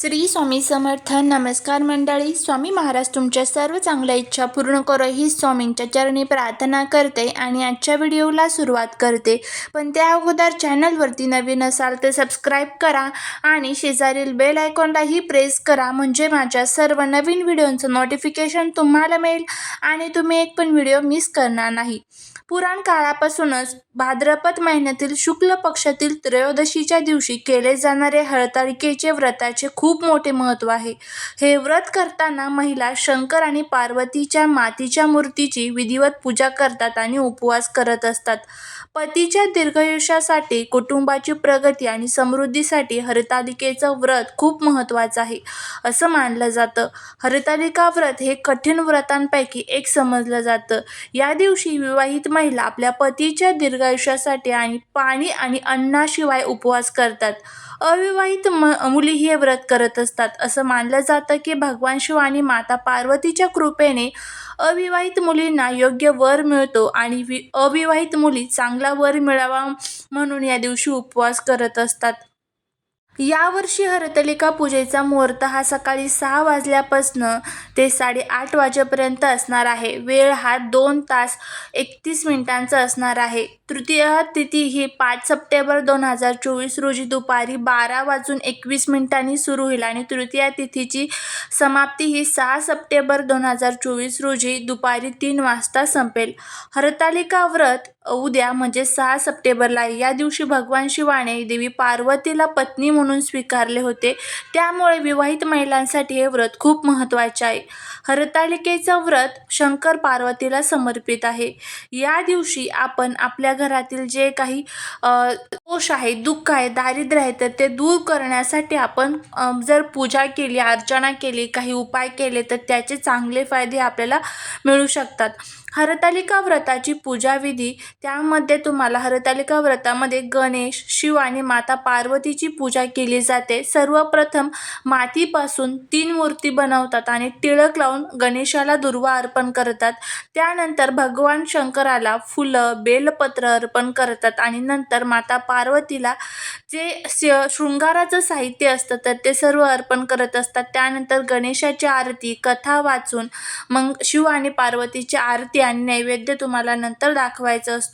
श्री स्वामी समर्थ नमस्कार मंडळी. स्वामी महाराज तुमच्या सर्व चांगल्या इच्छा पूर्ण करो ही स्वामींच्या चरणी प्रार्थना करते आणि आजच्या व्हिडिओला सुरुवात करते. पण त्या अगोदर चॅनलवरती नवीन असाल तर सबस्क्राईब करा आणि शेजारील बेल आयकॉनलाही प्रेस करा. म्हणजे माझ्या सर्व नवीन व्हिडिओंचं नोटिफिकेशन तुम्हाला मिळेल आणि तुम्ही एक पण व्हिडिओ मिस करणार नाही. पुराण काळापासूनच भाद्रपद महिन्यातील शुक्ल पक्षातील त्रयोदशीच्या दिवशी केले जाणारे हरताळिकेचे व्रताचे खूप खूप मोठे महत्त्व आहे. हे व्रत करताना महिला शंकर आणि पार्वतीच्या मातीच्या मूर्तीची विधिवत पूजा करतात आणि उपवास करत असतात. पतीच्या दीर्घायुष्यासाठी कुटुंबाची प्रगती आणि समृद्धीसाठी हरतालिकेचं व्रत खूप महत्त्वाचं आहे असं मानलं जातं. हरतालिका व्रत हे कठीण व्रतांपैकी एक समजलं जातं. या दिवशी विवाहित महिला आपल्या पतीच्या दीर्घायुष्यासाठी आणि पाणी आणि अन्नाशिवाय उपवास करतात. अविवाहित म मुली हे व्रत करत असतात. असं मानलं जातं की भगवान शिव आणि माता पार्वतीच्या कृपेने अविवाहित मुलींना योग्य वर मिळतो आणि वि अविवाहित मुली चांगला वर मिळावा म्हणून या दिवशी उपवास करत असतात. यावर्षी हरतालिका पूजेचा मुहूर्त हा सकाळी सहा वाजल्यापासनं ते साडेआठ वाजेपर्यंत असणार आहे. वेळ हा दोन तास एकतीस मिनिटांचा असणार आहे. तृतीय तिथी ही पाच सप्टेंबर दोन हजार चोवीस रोजी दुपारी बारा वाजून एकवीस मिनिटांनी सुरू होईल आणि तृतीय तिथीची समाप्ती ही सहा सप्टेंबर दोन हजार चोवीस रोजी दुपारी तीन वाजता संपेल. हरतालिका व्रत उद्या म्हणजे सहा सप्टेंबरला आहे. या दिवशी भगवान शिवाने देवी पार्वतीला पत्नी म्हणून स्वीकारले होते. त्यामुळे विवाहित महिलांसाठी हे व्रत खूप महत्त्वाचे आहे. हरतालिकेचं व्रत शंकर पार्वतीला समर्पित आहे. या दिवशी आपण आपल्या घरातील जे काही दोष आहे दुःख आहे दारिद्र्य आहे तर ते दूर करण्यासाठी आपण जर पूजा केली अर्चना केली काही उपाय केले तर त्याचे चांगले फायदे आपल्याला मिळू शकतात. हरतालिका व्रताची पूजाविधी त्यामध्ये तुम्हाला हरतालिका व्रतामध्ये गणेश शिव आणि माता पार्वतीची पूजा केली जाते. सर्वप्रथम मातीपासून तीन मूर्ती बनवतात आणि टिळक लावून गणेशाला दुर्वा अर्पण करतात. त्यानंतर भगवान शंकराला फुलं बेलपत्र अर्पण करतात आणि नंतर माता पार्वतीला जे श शृंगाराचं साहित्य असतं तर ते सर्व अर्पण करत असतात. त्यानंतर गणेशाची आरती कथा वाचून मग शिव आणि पार्वतीची आरती आणि नैवेद्य तुम्हाला नंतर दाखवायचं असतं.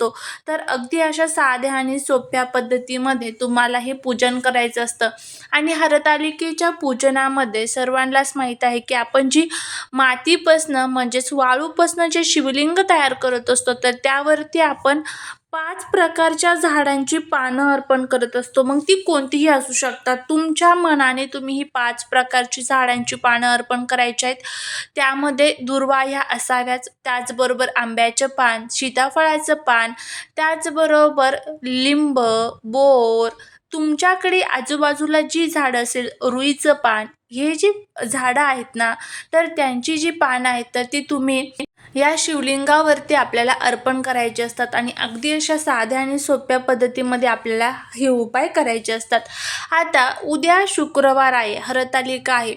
तर अगदी अशा साध्या आणि सोप्या पद्धतीमध्ये तुम्हाला हे पूजन करायचं असतं. आणि हरतालिकेच्या पूजनामध्ये सर्वांनाच माहीत आहे की आपण जी मातीपासनं म्हणजेच वाळूपासनं जे शिवलिंग तयार करत असतो तर त्यावरती आपण पाच प्रकारच्या झाडांची पानं अर्पण करत असतो. मग ती कोणतीही असू शकतात. तुमच्या मनाने तुम्ही ही पाच प्रकारची झाडांची पानं अर्पण करायची आहेत. त्यामध्ये दुर्वा ह्या असाव्याच. त्याचबरोबर आंब्याचं पान सीताफळाचं पान त्याचबरोबर लिंब बोर. तुमच्याकडे आजूबाजूला जी झाडं असेल रुईचं पान हे जी झाडं आहेत ना तर त्यांची जी पानं आहेत तर ती तुम्ही या शिवलिंगावरती आपल्याला अर्पण करायचे असतात आणि अगदी अशा साध्या आणि सोप्या पद्धतीमध्ये आपल्याला हे उपाय करायचे असतात. आता उद्या शुक्रवार आहे हरतालिका आहे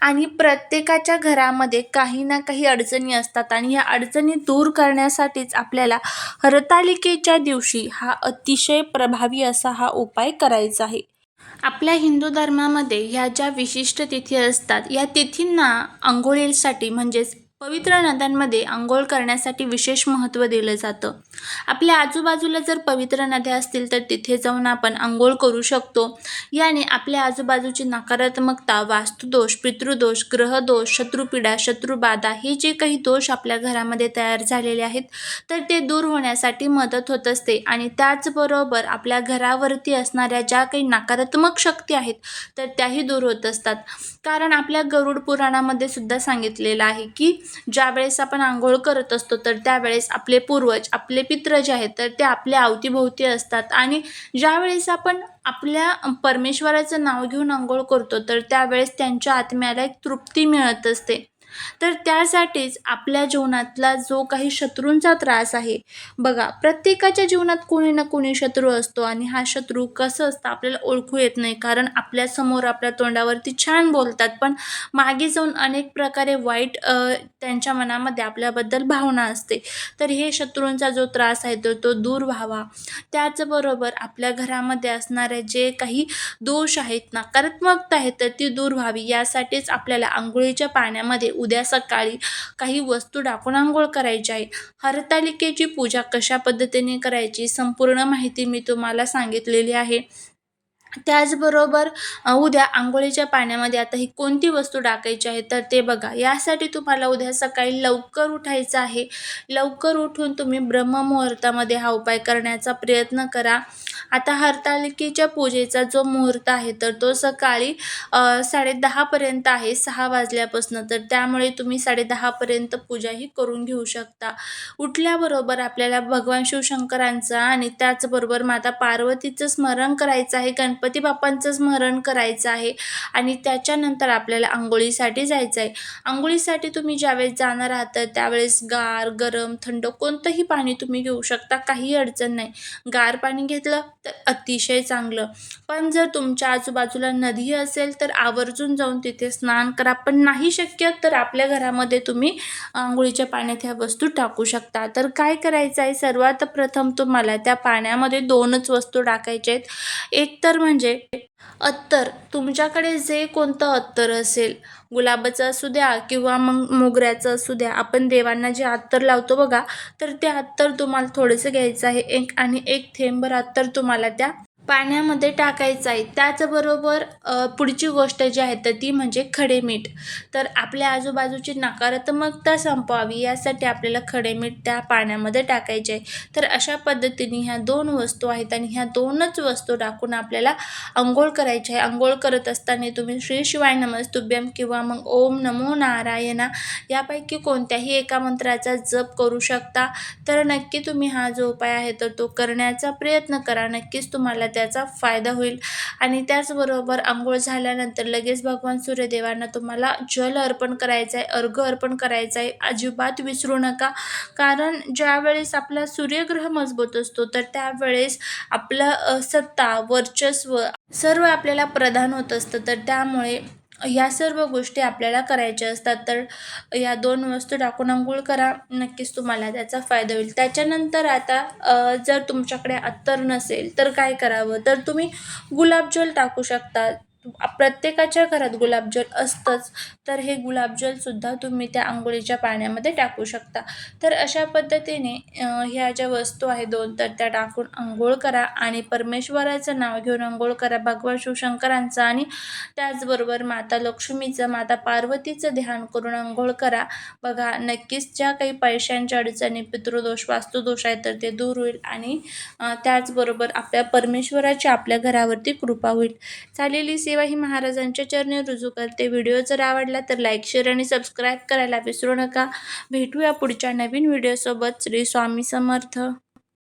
आणि प्रत्येकाच्या घरामध्ये काही ना काही अडचणी असतात आणि ह्या अडचणी दूर करण्यासाठीच आपल्याला हरतालिकेच्या दिवशी हा अतिशय प्रभावी असा हा उपाय करायचा आहे. आपल्या हिंदू धर्मामध्ये ह्या ज्या विशिष्ट तिथी असतात या तिथींना आंघोळीसाठी म्हणजेच पवित्र नद्यांमध्ये आंघोळ करण्यासाठी विशेष महत्त्व दिलं जातं. आपल्या आजूबाजूला जर पवित्र नद्या असतील तर तिथे जाऊन आपण आंघोळ करू शकतो. याने आपल्या आजूबाजूची नकारात्मकता वास्तुदोष पितृदोष ग्रहदोष शत्रुपीडा शत्रुबाधा हे जे काही दोष आपल्या घरामध्ये तयार झालेले आहेत तर ते दूर होण्यासाठी मदत होत असते. आणि त्याचबरोबर आपल्या घरावरती असणाऱ्या ज्या काही नकारात्मक शक्ती आहेत तर त्याही दूर होत असतात. कारण आपल्या गरुड पुराणामध्ये सुद्धा सांगितलेलं आहे की ज्यावेळेस आपण आंघोळ करत असतो तर त्यावेळेस आपले पूर्वज आपले पित्र जे आहेत तर ते आपल्या अवतीभोवती असतात. आणि ज्यावेळेस आपण आपल्या परमेश्वराचं नाव घेऊन आंघोळ करतो तर त्यावेळेस त्यांच्या आत्म्याला एक तृप्ती मिळत असते. तर त्यासाठीच आपल्या जीवनातला जो काही शत्रूंचा त्रास आहे बघा प्रत्येकाच्या जीवनात कोणी ना कोणी शत्रू असतो आणि हा शत्रू कसं असतं आपल्याला ओळखू येत नाही. कारण आपल्यासमोर आपल्या तोंडावरती छान बोलतात पण मागे जाऊन अनेक प्रकारे वाईट त्यांच्या मनामध्ये आपल्याबद्दल भावना असते. तर हे शत्रूंचा जो त्रास आहे तो तो दूर व्हावा. त्याचबरोबर आपल्या घरामध्ये असणारे जे काही दोष आहेत नकारात्मकता आहे तर ती दूर व्हावी. यासाठीच आपल्याला आंघोळीच्या पाण्यामध्ये उद्या सकाळी काही वस्तू टाकून आंघोळ करायची आहे हरतालिकेची पूजा कशा पद्धतीने करायची संपूर्ण माहिती मी तुम्हाला सांगितलेली आहे. त्याचबरोबर उद्या आंघोळीच्या पाण्यामध्ये आता ही कोणती वस्तू टाकायची आहे तर ते बघा. यासाठी तुम्हाला उद्या सकाळी लवकर उठायचं आहे. लवकर उठून तुम्ही ब्रह्ममुहूर्तामध्ये हा उपाय करण्याचा प्रयत्न करा. आता हरतालिकेच्या पूजेचा जो मुहूर्त आहे तर तो सकाळी साडेदहापर्यंत आहे सहा वाजल्यापासून. तर त्यामुळे तुम्ही साडेदहापर्यंत पूजा ही करून घेऊ शकता. उठल्याबरोबर आपल्याला भगवान शिवशंकरांचा आणि त्याचबरोबर माता पार्वतीचं स्मरण करायचं आहे. गण गणपती बाप्पांचं स्मरण करायचं आहे आणि त्याच्यानंतर आपल्याला आंघोळीसाठी जायचं आहे. आंघोळीसाठी तुम्ही ज्यावेळेस जाणार आहात त्यावेळेस गार गरम थंड कोणतंही पाणी तुम्ही घेऊ शकता काही अडचण नाही. गार पाणी घेतलं तर अतिशय चांगलं. पण जर तुमच्या आजूबाजूला नदी असेल तर आवर्जून जाऊन तिथे स्नान करा. पण नाही शक्य तर आपल्या घरामध्ये तुम्ही आंघोळीच्या पाण्यात ह्या वस्तू टाकू शकता. तर काय करायचं आहे? सर्वात प्रथम तुम्हाला त्या पाण्यामध्ये दोनच वस्तू टाकायच्या आहेत. एक तर म्हणजे म्हणजे अत्तर. तुमच्याकडे जे कोणतं अत्तर असेल गुलाबाचं असू द्या किंवा मग मोगऱ्याचं असू द्या आपण देवांना जे अत्तर लावतो बघा तर ते अत्तर तुम्हाला थोडंसं घ्यायचं आहे. एक आणि एक थेंबर अत्तर तुम्हाला त्या पाण्यामध्ये टाकायचं आहे. त्याचबरोबर पुढची गोष्ट जी आहे तर ती म्हणजे खडे मीठ. तर आपल्या आजूबाजूची नकारात्मकता संपवावी यासाठी आपल्याला खडे मीठ त्या पाण्यामध्ये टाकायचे आहे. तर अशा पद्धतीने ह्या दोन वस्तू आहेत आणि ह्या दोनच वस्तू टाकून आपल्याला आंघोळ करायची आहे. आंघोळ करत असताना तुम्ही श्री शिवाय नमस्तुभ्यम किंवा मग ओम नमो नारायणा यापैकी कोणत्याही एका मंत्राचा जप करू शकता. तर नक्की तुम्ही हा जो उपाय आहे तर तो करण्याचा प्रयत्न करा. नक्कीच तुम्हाला त्याचा फायदा होईल. आणि त्याचबरोबर आंघोळ झाल्यानंतर लगेच भगवान सूर्यदेवांना तुम्हाला जल अर्पण करायचं आहे अर्घ अर्पण करायचं आहे अजिबात विसरू नका. कारण ज्यावेळेस आपला सूर्यग्रह मजबूत असतो तर त्यावेळेस आपलं सत्ता वर्चस्व सर्व आपल्याला प्रधान होत असतं. तर त्यामुळे ह्या सर्व गोष्टी आपल्याला करायच्या असतात. तर या दोन वस्तू टाकून आंघोळ करा. नक्कीच तुम्हाला त्याचा फायदा होईल. त्याच्यानंतर आता जर तुमच्याकडे अत्तर नसेल तर काय करावं? तर तुम्ही गुलाबजल टाकू शकता. प्रत्येकाच्या घरात गुलाबजल असतंच तर हे गुलाबजलसुद्धा तुम्ही त्या आंघोळीच्या पाण्यामध्ये टाकू शकता. तर अशा पद्धतीने ह्या ज्या वस्तू आहेत दोन तर त्या टाकून आंघोळ करा आणि परमेश्वराचं नाव घेऊन आंघोळ करा. भगवान शिवशंकरांचं आणि त्याचबरोबर माता लक्ष्मीचं माता पार्वतीचं ध्यान करून आंघोळ करा. बघा नक्कीच ज्या काही पैशांच्या अडचणी पितृदोष वास्तुदोष आहे तर ते दूर होईल आणि त्याचबरोबर आपल्या परमेश्वराची आपल्या घरावरती कृपा होईल. चालेली सेवा ही महाराजांच्या चरणी रुजू करते. व्हिडिओ जर आवडला तर लाईक शेअर आणि सबस्क्राईब करायला विसरू नका. भेटूया पुढच्या नवीन व्हिडिओसोबत श्री स्वामी समर्थ.